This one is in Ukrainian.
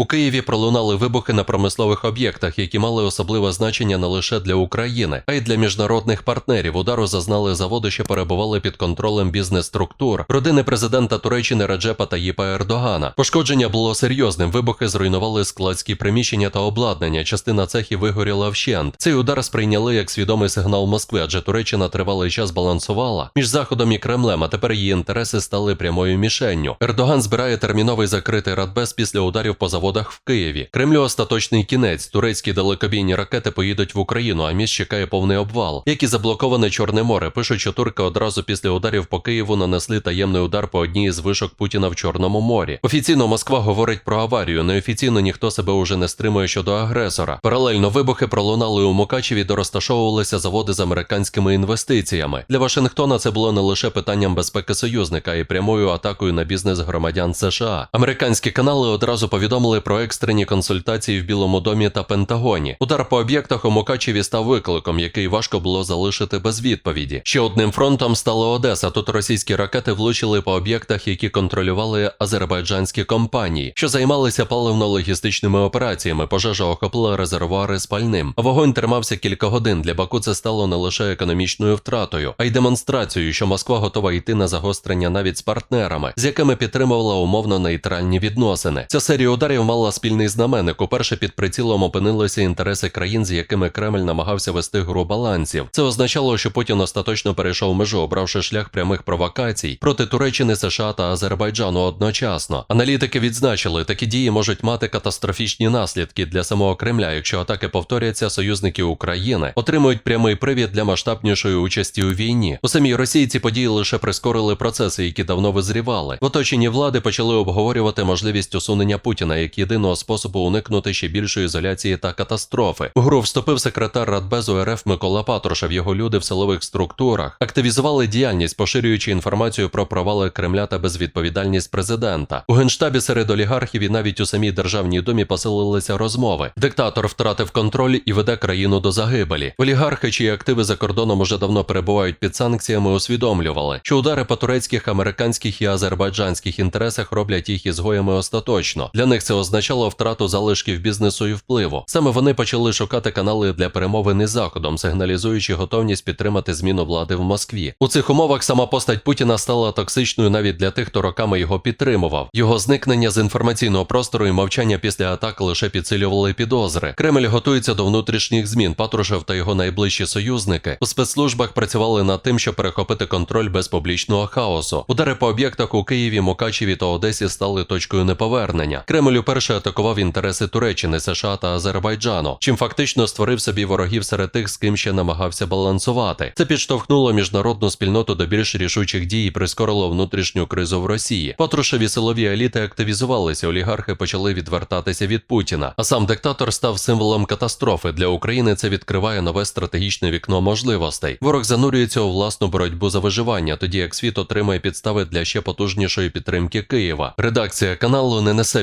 У Києві пролунали вибухи на промислових об'єктах, які мали особливе значення не лише для України, а й для міжнародних партнерів. Удару зазнали заводи, що перебували під контролем бізнес-структур, родини президента Туреччини Раджепа Таїпа Ердогана. Пошкодження було серйозним. Вибухи зруйнували складські приміщення та обладнання. Частина цехів вигоріла вщент. Цей удар сприйняли як свідомий сигнал Москви, адже Туреччина тривалий час балансувала між Заходом і Кремлем. А тепер її інтереси стали прямою мішенню. Ердоган збирає терміновий закритий радбез після ударів по заводах в Києві. Кремлю остаточний кінець. Турецькі далекобійні ракети поїдуть в Україну, а міст чекає повний обвал. Як і заблоковане Чорне море. Пишуть, що турки одразу після ударів по Києву нанесли таємний удар по одній із вишок Путіна в Чорному морі. Офіційно Москва говорить про аварію. Неофіційно ніхто себе уже не стримує щодо агресора. Паралельно вибухи пролунали у Мукачеві, де розташовувалися заводи з американськими інвестиціями. Для Вашингтона це було не лише питанням безпеки союзника, й прямою атакою на бізнес громадян США. Американські канали одразу повідомили про екстрені консультації в Білому домі та Пентагоні. Удар по об'єктах у Мукачеві став викликом, який важко було залишити без відповіді. Ще одним фронтом стала Одеса. Тут російські ракети влучили по об'єктах, які контролювали азербайджанські компанії, що займалися паливно-логістичними операціями. Пожежа охопила резервуари з пальним. Вогонь тримався кілька годин. Для Баку це стало не лише економічною втратою, а й демонстрацією, що Москва готова йти на загострення навіть з партнерами, з якими підтримувала умовно нейтральні відносини. Ця серія ударів мала спільний знаменник. Уперше під прицілом опинилися інтереси країн, з якими Кремль намагався вести гру балансів. Це означало, що Путін остаточно перейшов межу, обравши шлях прямих провокацій проти Туреччини, США та Азербайджану одночасно. Аналітики відзначили, такі дії можуть мати катастрофічні наслідки для самого Кремля, якщо атаки повторяться, союзники України отримують прямий привід для масштабнішої участі у війні. У самій Росії ці події лише прискорили процеси, які давно визрівали. В оточенні влади почали обговорювати можливість усунення Путіна як єдиного способу уникнути ще більшої ізоляції та катастрофи. У гру вступив секретар Радбезу РФ Микола Патрушев. Його люди в силових структурах активізували діяльність, поширюючи інформацію про провали Кремля та безвідповідальність президента. У генштабі серед олігархів і навіть у самій державній думі посилилися розмови. Диктатор втратив контроль і веде країну до загибелі. Олігархи, чиї активи за кордоном уже давно перебувають під санкціями, усвідомлювали, що удари по турецьких, американських і азербайджанських інтересах роблять їх ізгоями остаточно. Для них це означало втрату залишків бізнесу і впливу. Саме вони почали шукати канали для перемовин із заходом, сигналізуючи готовність підтримати зміну влади в Москві. У цих умовах сама постать Путіна стала токсичною навіть для тих, хто роками його підтримував. Його зникнення з інформаційного простору і мовчання після атак лише підсилювали підозри. Кремль готується до внутрішніх змін. Патрушев та його найближчі союзники у спецслужбах працювали над тим, щоб перехопити контроль без публічного хаосу. Удари по об'єктах у Києві, Мукачеві та Одесі стали точкою неповернення. Кремль уперше атакував інтереси Туреччини, США та Азербайджану, чим фактично створив собі ворогів серед тих, з ким ще намагався балансувати. Це підштовхнуло міжнародну спільноту до більш рішучих дій і прискорило внутрішню кризу в Росії. Патрушеві силові еліти активізувалися, олігархи почали відвертатися від Путіна. А сам диктатор став символом катастрофи. Для України це відкриває нове стратегічне вікно можливостей. Ворог занурюється у власну боротьбу за виживання, тоді як світ отримає підстави для ще потужнішої підтримки Києва. Редакція каналу не несе